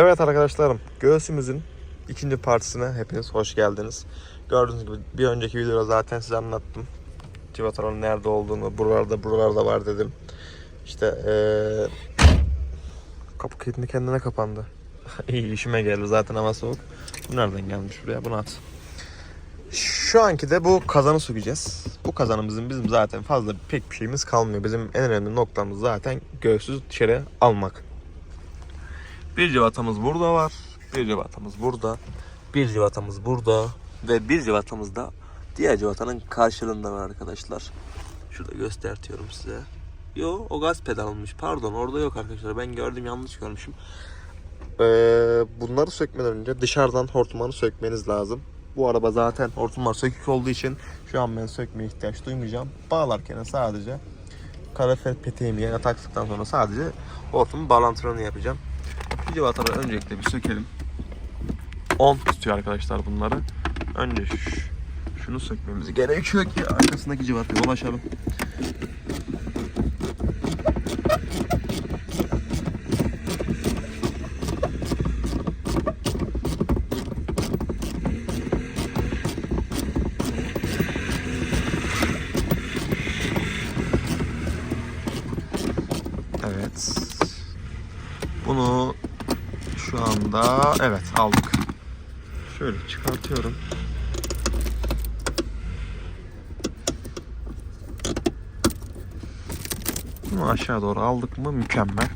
Evet arkadaşlarım, göğsümüzün ikinci partisine hepiniz hoş geldiniz. Gördüğünüz gibi bir önceki videoda zaten size anlattım. Civataronun nerede olduğunu, buralarda buralarda var dedim. İşte eee kapı kilitli kendine kapandı. İyi işime geldi zaten hava soğuk. Bu nereden gelmiş buraya? Bunu at. Şu anki de bu kazanı sökeceğiz. Bu kazanımızın bizim zaten fazla pek bir şeyimiz kalmıyor. Bizim en önemli noktamız zaten göğsü dışarı almak. Bir civatamız burada var. Bir civatamız burada. Bir civatamız burada. Ve bir civatamız da diğer civatanın karşılığında var arkadaşlar. Şurada göstertiyorum size. Yo o gaz pedalmış. Pardon orada yok arkadaşlar. Ben gördüm yanlış görmüşüm. Ee, bunları sökmeden önce dışarıdan hortumanı sökmeniz lazım. Bu araba zaten hortumlar sökük olduğu için şu an ben sökmeye ihtiyaç duymayacağım. Bağlarken sadece kalorifer peteğimi yerine taktıktan sonra sadece hortumun bağlantılarını yapacağım. Bir civataları öncelikle bir sökelim. 10 tutuyor arkadaşlar bunları. Önce şu- şunu sökmemiz gerekiyor ki arkasındaki civataya ulaşalım. Şu anda evet aldık. Şöyle çıkartıyorum. Bunu aşağı doğru aldık mı mükemmel.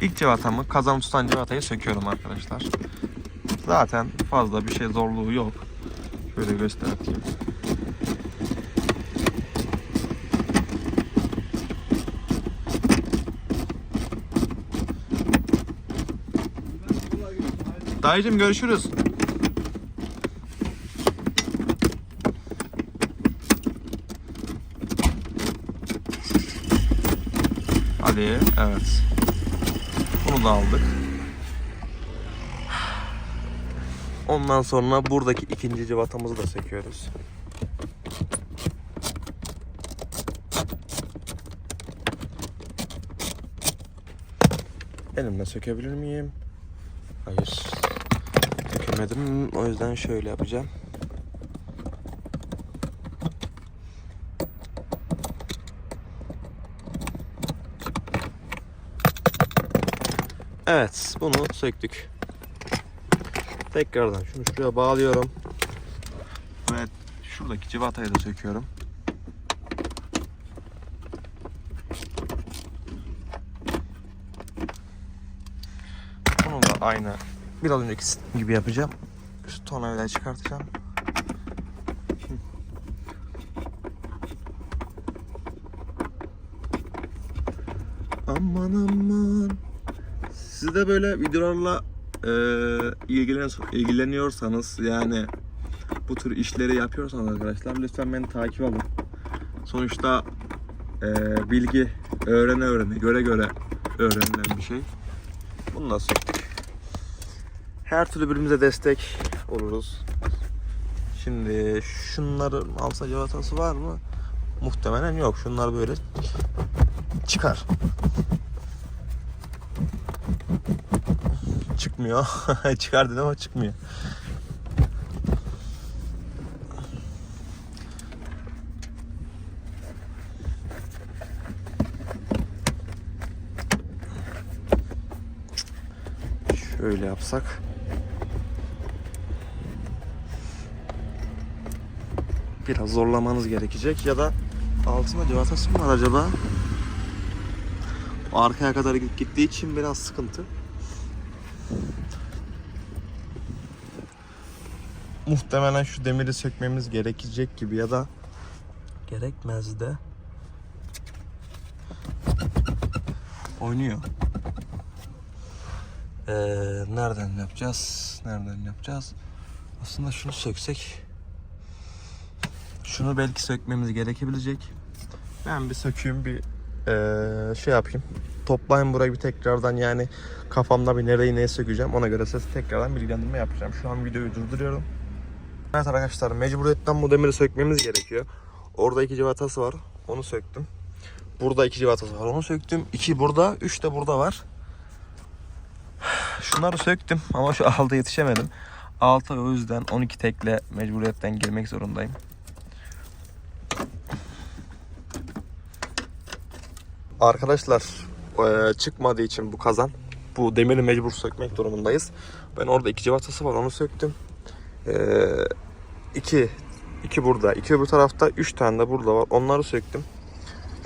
İlk civatamı kazan tutan civatayı söküyorum arkadaşlar. Zaten fazla bir şey zorluğu yok. Şöyle göstereyim. Dayıcım görüşürüz. Hadi evet. Bunu da aldık. Ondan sonra buradaki ikinci civatamızı da söküyoruz. Elimle sökebilir miyim? Hayır. Sökemedim. O yüzden şöyle yapacağım. Evet, bunu söktük. Tekrardan şunu şuraya bağlıyorum. Ve şuradaki civatayı da söküyorum. Bunu da aynı biraz önceki gibi yapacağım. Şu tornavidayı çıkartacağım. Aman aman. Siz de böyle videolarla e, ilgilen, ilgileniyorsanız yani bu tür işleri yapıyorsanız arkadaşlar lütfen beni takip alın. Sonuçta e, bilgi öğrene öğrene göre göre öğrenilen bir şey. Bunu da söktük. Her türlü birbirimize destek oluruz. Şimdi şunların alsa cevatası var mı? Muhtemelen yok. Şunlar böyle çıkar. Çıkmıyor. Çıkar dedim ama çıkmıyor. Şöyle yapsak. Biraz zorlamanız gerekecek ya da altında civatası mı var acaba? O arkaya kadar git- gittiği için biraz sıkıntı. Muhtemelen şu demiri sökmemiz gerekecek gibi ya da gerekmez de. Oynuyor. Ee, nereden yapacağız? Nereden yapacağız? Aslında şunu söksek. Şunu belki sökmemiz gerekebilecek. Ben bir sökeyim bir ee, şey yapayım. Toplayın burayı bir tekrardan yani kafamda bir nereyi neye sökeceğim ona göre size tekrardan bilgilendirme yapacağım. Şu an videoyu durduruyorum. Evet arkadaşlar mecburiyetten bu demiri sökmemiz gerekiyor. Orada iki civatası var. Onu söktüm. Burada iki civatası var. Onu söktüm. İki burada. Üç de burada var. Şunları söktüm ama şu alta yetişemedim. Alta o yüzden 12 tekle mecburiyetten girmek zorundayım. Arkadaşlar eee, çıkmadığı için bu kazan bu demiri mecbur sökmek durumundayız. Ben orada iki civatası var onu söktüm. Eee iki, iki burada, iki öbür tarafta, üç tane de burada var. Onları söktüm.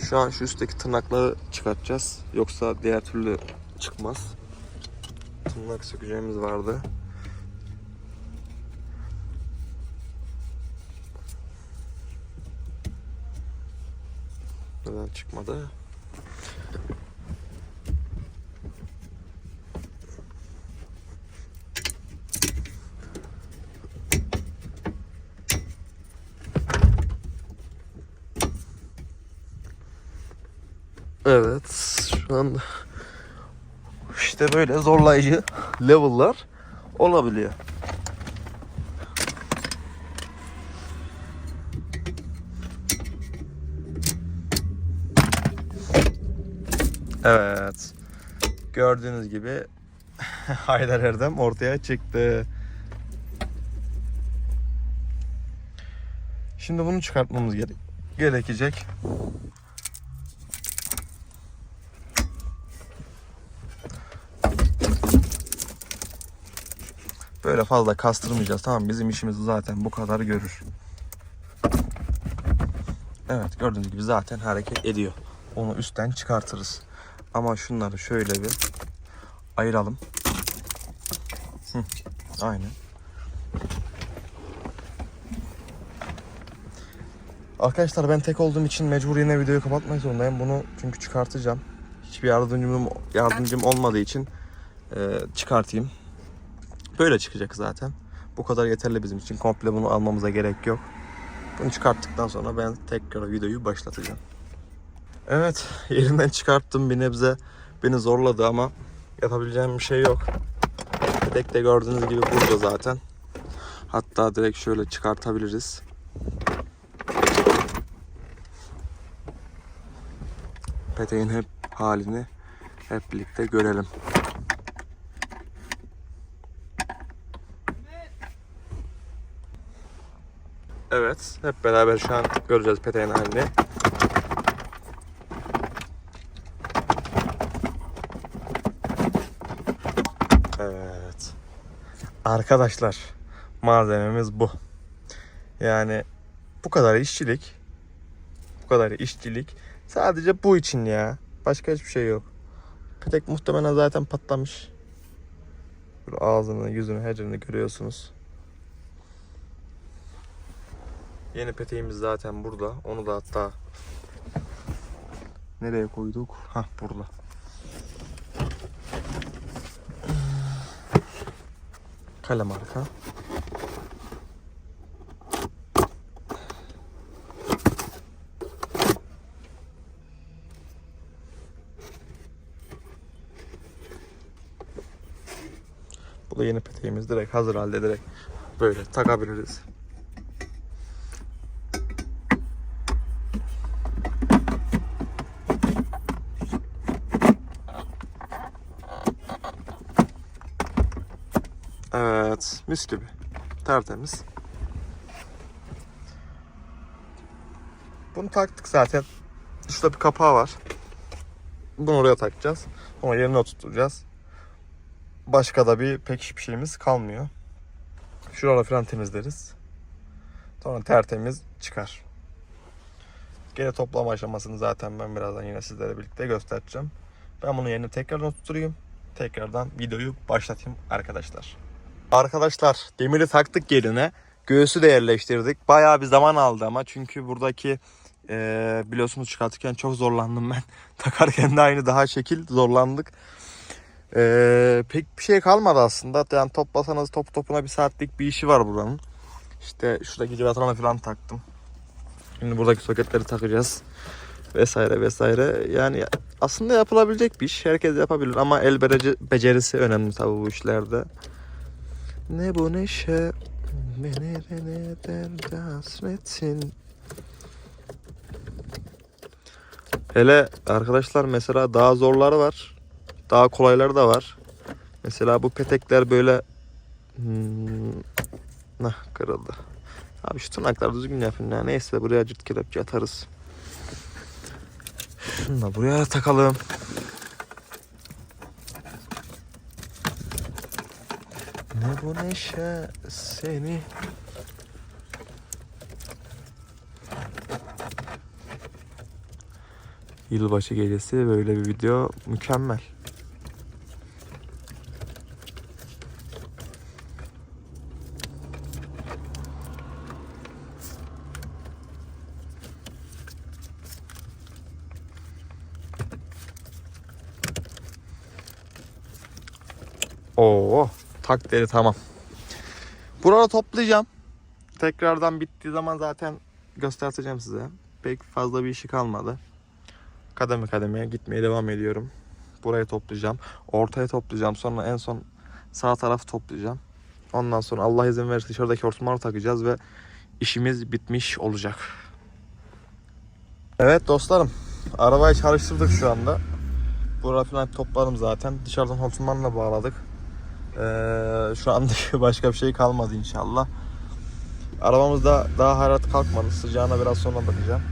Şu an şu üstteki tırnakları çıkartacağız. Yoksa diğer türlü çıkmaz. Tırnak sökeceğimiz vardı. Neden çıkmadı? Evet, şu anda işte böyle zorlayıcı level'lar olabiliyor. Evet. Gördüğünüz gibi Haydar Erdem ortaya çıktı. Şimdi bunu çıkartmamız gere- gerekecek. Böyle fazla kastırmayacağız. Tamam bizim işimizi zaten bu kadar görür. Evet gördüğünüz gibi zaten hareket ediyor. Onu üstten çıkartırız. Ama şunları şöyle bir ayıralım. Hı, aynen. Arkadaşlar ben tek olduğum için mecbur yine videoyu kapatmak zorundayım. Bunu çünkü çıkartacağım. Hiçbir yardımcım yardımcım olmadığı için e, çıkartayım. Böyle çıkacak zaten. Bu kadar yeterli bizim için. Komple bunu almamıza gerek yok. Bunu çıkarttıktan sonra ben tekrar videoyu başlatacağım. Evet, yerinden çıkarttım bir nebze. Beni zorladı ama yapabileceğim bir şey yok. Tek de gördüğünüz gibi burada zaten. Hatta direkt şöyle çıkartabiliriz. Peteğin hep halini hep birlikte görelim. Evet, hep beraber şu an göreceğiz peteğin halini. Evet. Arkadaşlar, malzememiz bu. Yani bu kadar işçilik, bu kadar işçilik sadece bu için ya. Başka hiçbir şey yok. Petek muhtemelen zaten patlamış. Ağzını, yüzünü, her yerini görüyorsunuz. Yeni peteğimiz zaten burada. Onu da hatta nereye koyduk? Hah burada. Kale marka. Bu da yeni peteğimiz. Direkt hazır halde direkt böyle takabiliriz. Evet, mis gibi. Tertemiz. Bunu taktık zaten. Şurada bir kapağı var. Bunu oraya takacağız. Sonra yerine oturtacağız. Başka da bir pek hiçbir şeyimiz kalmıyor. Şuraları falan temizleriz. Sonra tertemiz çıkar. Gene toplama aşamasını zaten ben birazdan yine sizlere birlikte göstereceğim. Ben bunu yerine tekrardan oturtayım. Tekrardan videoyu başlatayım arkadaşlar. Arkadaşlar demiri taktık yerine. Göğsü de yerleştirdik. Bayağı bir zaman aldı ama çünkü buradaki e, biliyorsunuz çıkartırken çok zorlandım ben. Takarken de aynı daha şekil zorlandık. E, pek bir şey kalmadı aslında. Yani toplasanız top topuna bir saatlik bir işi var buranın. İşte şuradaki civatana falan taktım. Şimdi buradaki soketleri takacağız. Vesaire vesaire. Yani aslında yapılabilecek bir iş. Herkes yapabilir ama el becerisi önemli tabii bu işlerde. Ne bu neşe, Nerelere der hasretin Hele arkadaşlar mesela daha zorları var. Daha kolayları da var. Mesela bu petekler böyle hmm, nah kırıldı. Abi şu tırnakları düzgün yapın ya. Neyse buraya cırt kelepçe atarız. Şunu da buraya takalım. Ne bu neşe? Seni. Yılbaşı gecesi böyle bir video mükemmel. Oo, tak tamam. Burada toplayacağım. Tekrardan bittiği zaman zaten göstereceğim size. Pek fazla bir işi kalmadı. Kademe kademeye gitmeye devam ediyorum. Burayı toplayacağım. Ortaya toplayacağım. Sonra en son sağ tarafı toplayacağım. Ondan sonra Allah izin verirse dışarıdaki hortumları takacağız ve işimiz bitmiş olacak. Evet dostlarım. Arabayı çalıştırdık şu anda. Burayı falan topladım zaten. Dışarıdan hortumlarla bağladık. Ee, şu anda başka bir şey kalmadı inşallah. Arabamızda daha hararet kalkmadı. Sıcağına biraz sonra bakacağım.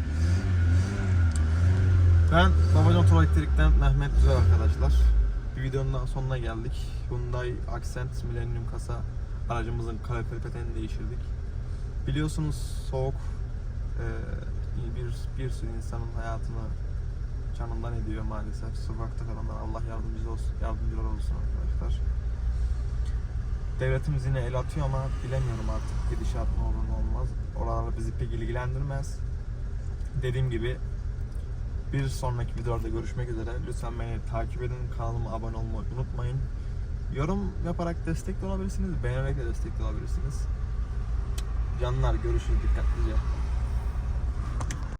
Ben Babacan Oto Elektrik'ten Mehmet Güzel arkadaşlar. Bir videonun daha sonuna geldik. Hyundai Accent Millennium kasa aracımızın kaliper peteğini değiştirdik. Biliyorsunuz soğuk ee, bir, bir sürü insanın hayatını canından ediyor maalesef. Sokakta kalanlar Allah yardımcısı olsun, yardımcılar olsun arkadaşlar. Devletimiz yine el atıyor ama bilemiyorum artık gidişat ne olur ne olmaz. Oralar bizi pek ilgilendirmez. Dediğim gibi bir sonraki videoda görüşmek üzere. Lütfen beni takip edin. Kanalıma abone olmayı unutmayın. Yorum yaparak destek de olabilirsiniz. Beğenerek de destek de olabilirsiniz. Canlar görüşürüz. Dikkatlice.